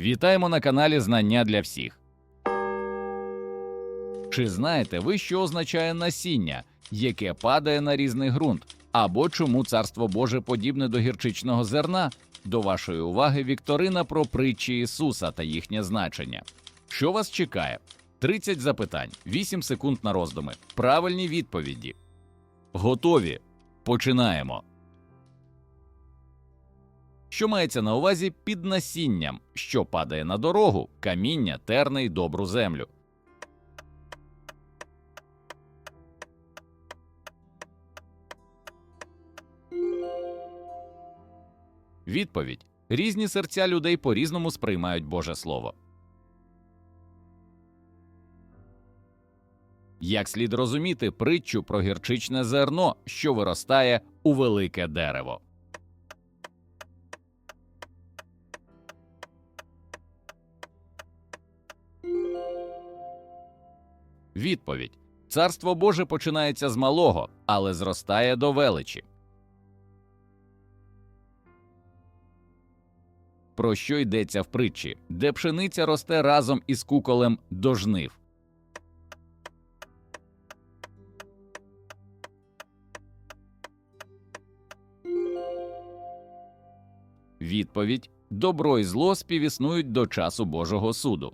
Вітаємо на каналі Знання для всіх. Чи знаєте ви, що означає насіння, яке падає на різний ґрунт, або чому царство Боже подібне до гірчичного зерна? До вашої уваги Вікторина про притчі Ісуса та їхнє значення. Що вас чекає? 30 запитань, 8 секунд на роздуми. Правильні відповіді. Готові. Починаємо. Що мається на увазі під насінням, що падає на дорогу, каміння, терни й добру землю. Відповідь: різні серця людей по-різному сприймають Боже Слово. Як слід розуміти притчу про гірчичне зерно, що виростає у велике дерево? Відповідь: Царство Боже починається з малого, але зростає до величі. Про що йдеться в притчі, де пшениця росте разом із куколем до жнив? Відповідь: Добро і зло співіснують до часу Божого суду.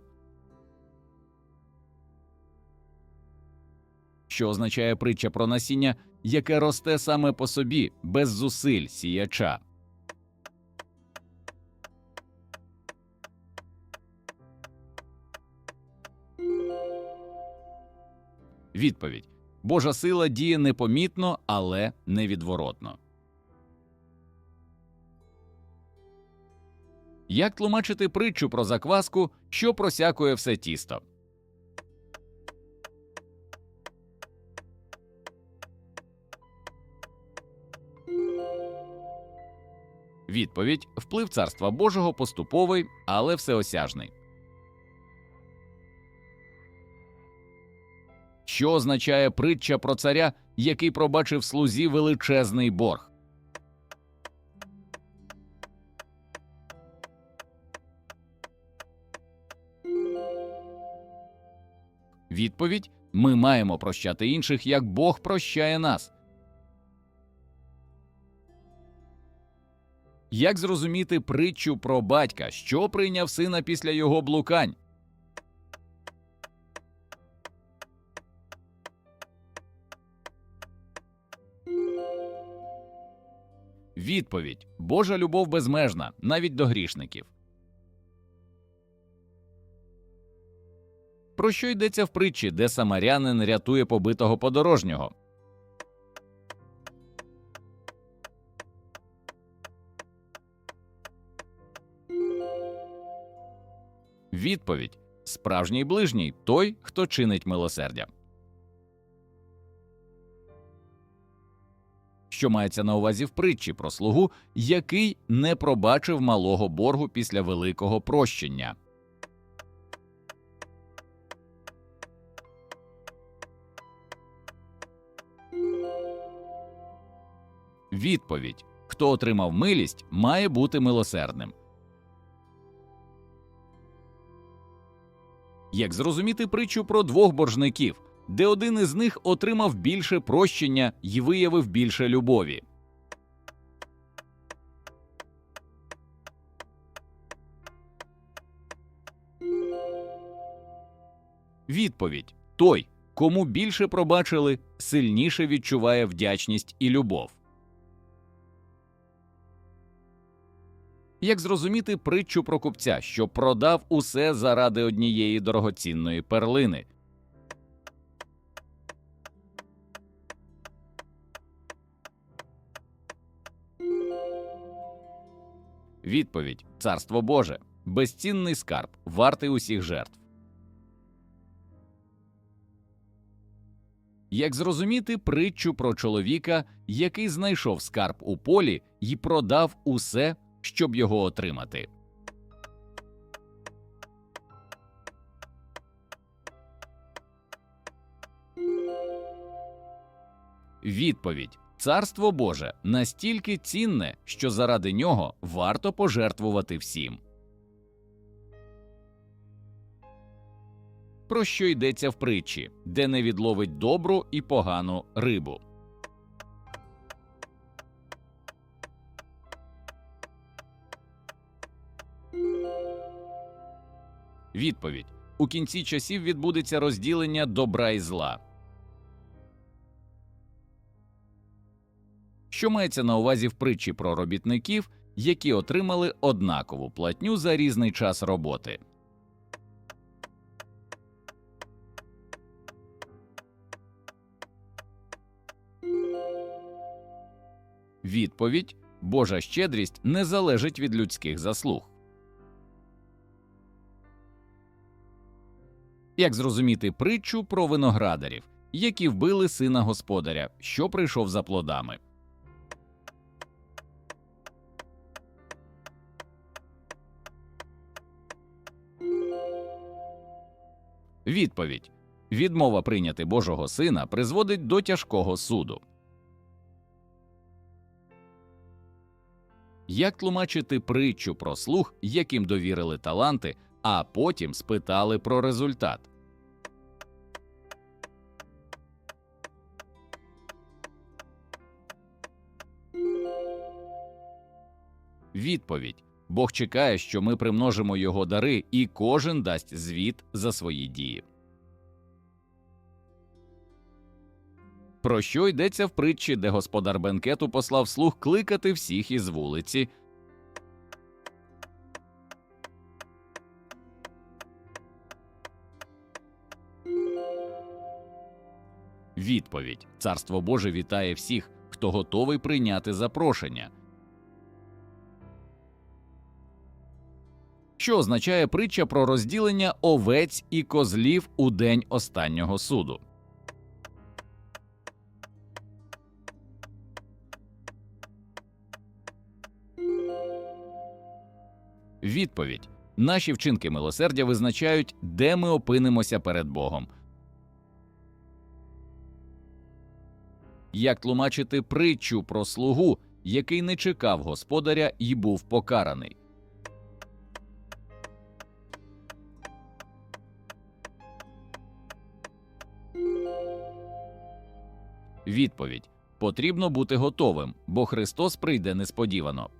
Що означає притча про насіння, яке росте саме по собі, без зусиль сіяча? Відповідь: Божа сила діє непомітно, але невідворотно. Як тлумачити притчу про закваску, що просякує все тісто? Відповідь: вплив царства Божого поступовий, але всеосяжний. Що означає притча про царя, який пробачив слузі величезний борг? Відповідь: Ми маємо прощати інших, як Бог прощає нас. Як зрозуміти притчу про батька, що прийняв сина після його блукань? Відповідь: Божа любов безмежна, навіть до грішників. Про що йдеться в притчі, де самарянин рятує побитого подорожнього? Відповідь: Справжній ближній той, хто чинить милосердя. Що мається на увазі в притчі про слугу, який не пробачив малого боргу після великого прощення? Відповідь: Хто отримав милість, має бути милосердним. Як зрозуміти притчу про двох боржників, де один із них отримав більше прощення і виявив більше любові? Відповідь: той, кому більше пробачили, сильніше відчуває вдячність і любов. Як зрозуміти притчу про купця, що продав усе заради однієї дорогоцінної перлини? Відповідь: Царство Боже, безцінний скарб, вартий усіх жертв. Як зрозуміти притчу про чоловіка, який знайшов скарб у полі і продав усе, щоб його отримати. Відповідь Царство Боже настільки цінне, що заради нього варто пожертвувати всім. Про що йдеться в притчі, де не відловить добру і погану рибу. Відповідь у кінці часів відбудеться розділення добра і зла. Що мається на увазі в притчі про робітників, які отримали однакову платню за різний час роботи. Відповідь Божа щедрість не залежить від людських заслуг. Як зрозуміти притчу про виноградарів, які вбили сина господаря, що прийшов за плодами? Відповідь відмова прийняти Божого сина призводить до тяжкого суду. Як тлумачити притчу про слух, яким довірили таланти, а потім спитали про результат? Відповідь Бог чекає, що ми примножимо його дари, і кожен дасть звіт за свої дії. Про що йдеться в притчі, де господар бенкету послав слуг кликати всіх із вулиці? Відповідь Царство Боже вітає всіх, хто готовий прийняти запрошення. Що означає притча про розділення овець і козлів у день останнього суду? Відповідь наші вчинки милосердя визначають, де ми опинимося перед Богом. Як тлумачити притчу про слугу, який не чекав господаря і був покараний? Відповідь потрібно бути готовим, бо Христос прийде несподівано.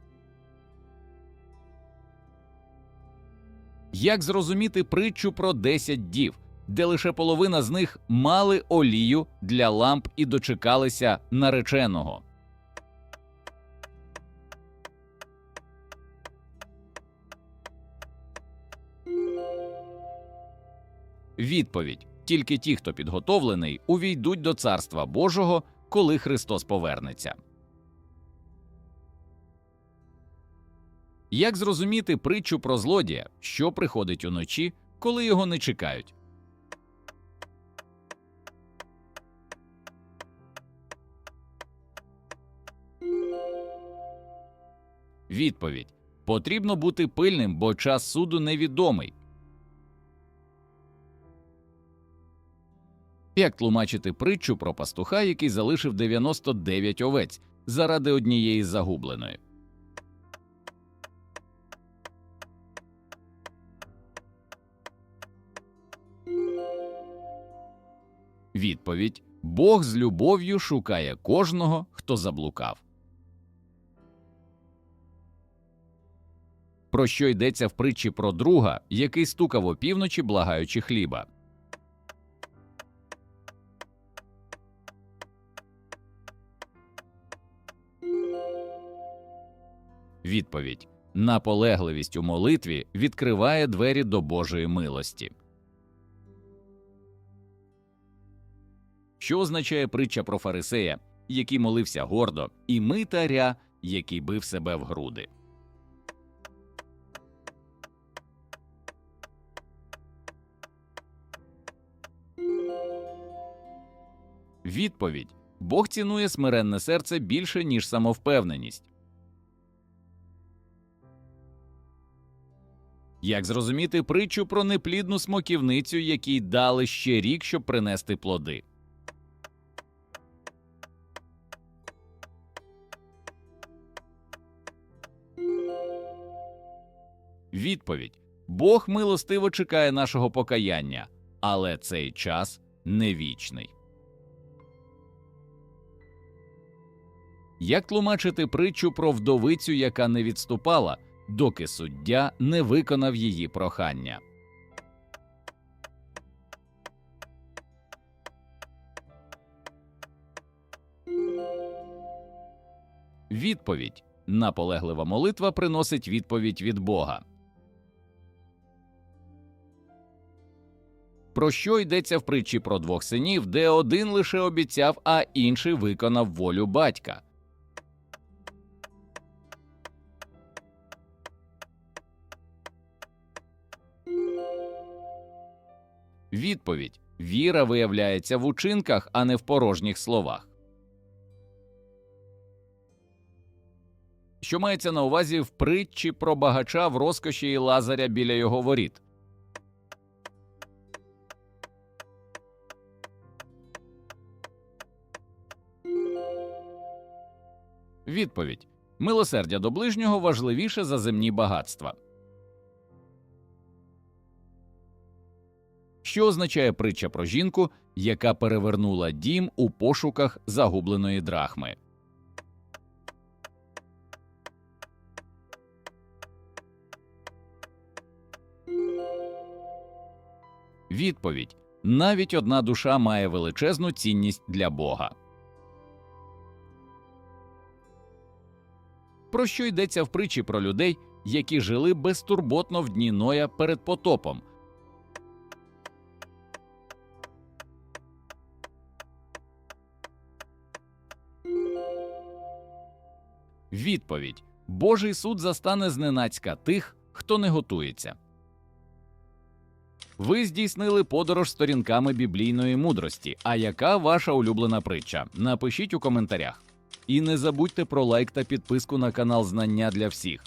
Як зрозуміти притчу про 10 дів, де лише половина з них мали олію для ламп і дочекалися нареченого? Відповідь тільки ті, хто підготовлений, увійдуть до Царства Божого, коли Христос повернеться. Як зрозуміти притчу про злодія, що приходить уночі, коли його не чекають? Відповідь потрібно бути пильним, бо час суду невідомий. Як тлумачити притчу про пастуха, який залишив 99 овець заради однієї загубленої? Відповідь Бог з любов'ю шукає кожного, хто заблукав. Про що йдеться в притчі про друга, який стукав опівночі, благаючи хліба? Відповідь наполегливість у молитві відкриває двері до Божої милості. Що означає притча про фарисея, який молився гордо, і митаря, який бив себе в груди? Відповідь Бог цінує смиренне серце більше, ніж самовпевненість. Як зрозуміти притчу про неплідну смоківницю, якій дали ще рік, щоб принести плоди? Відповідь Бог милостиво чекає нашого покаяння, але цей час не вічний. Як тлумачити притчу про вдовицю, яка не відступала, доки суддя не виконав її прохання? Відповідь наполеглива молитва приносить відповідь від Бога. Про що йдеться в притчі про двох синів, де один лише обіцяв, а інший виконав волю батька? Відповідь віра виявляється в учинках, а не в порожніх словах. Що мається на увазі в притчі про багача в розкоші і лазаря біля його воріт? Відповідь милосердя до ближнього важливіше за земні багатства. Що означає притча про жінку, яка перевернула дім у пошуках загубленої драхми? Відповідь навіть одна душа має величезну цінність для Бога. Про що йдеться в притчі про людей, які жили безтурботно в дні Ноя перед потопом? Відповідь Божий суд застане зненацька тих, хто не готується. Ви здійснили подорож сторінками біблійної мудрості. А яка ваша улюблена притча? Напишіть у коментарях. І не забудьте про лайк та підписку на канал Знання для всіх.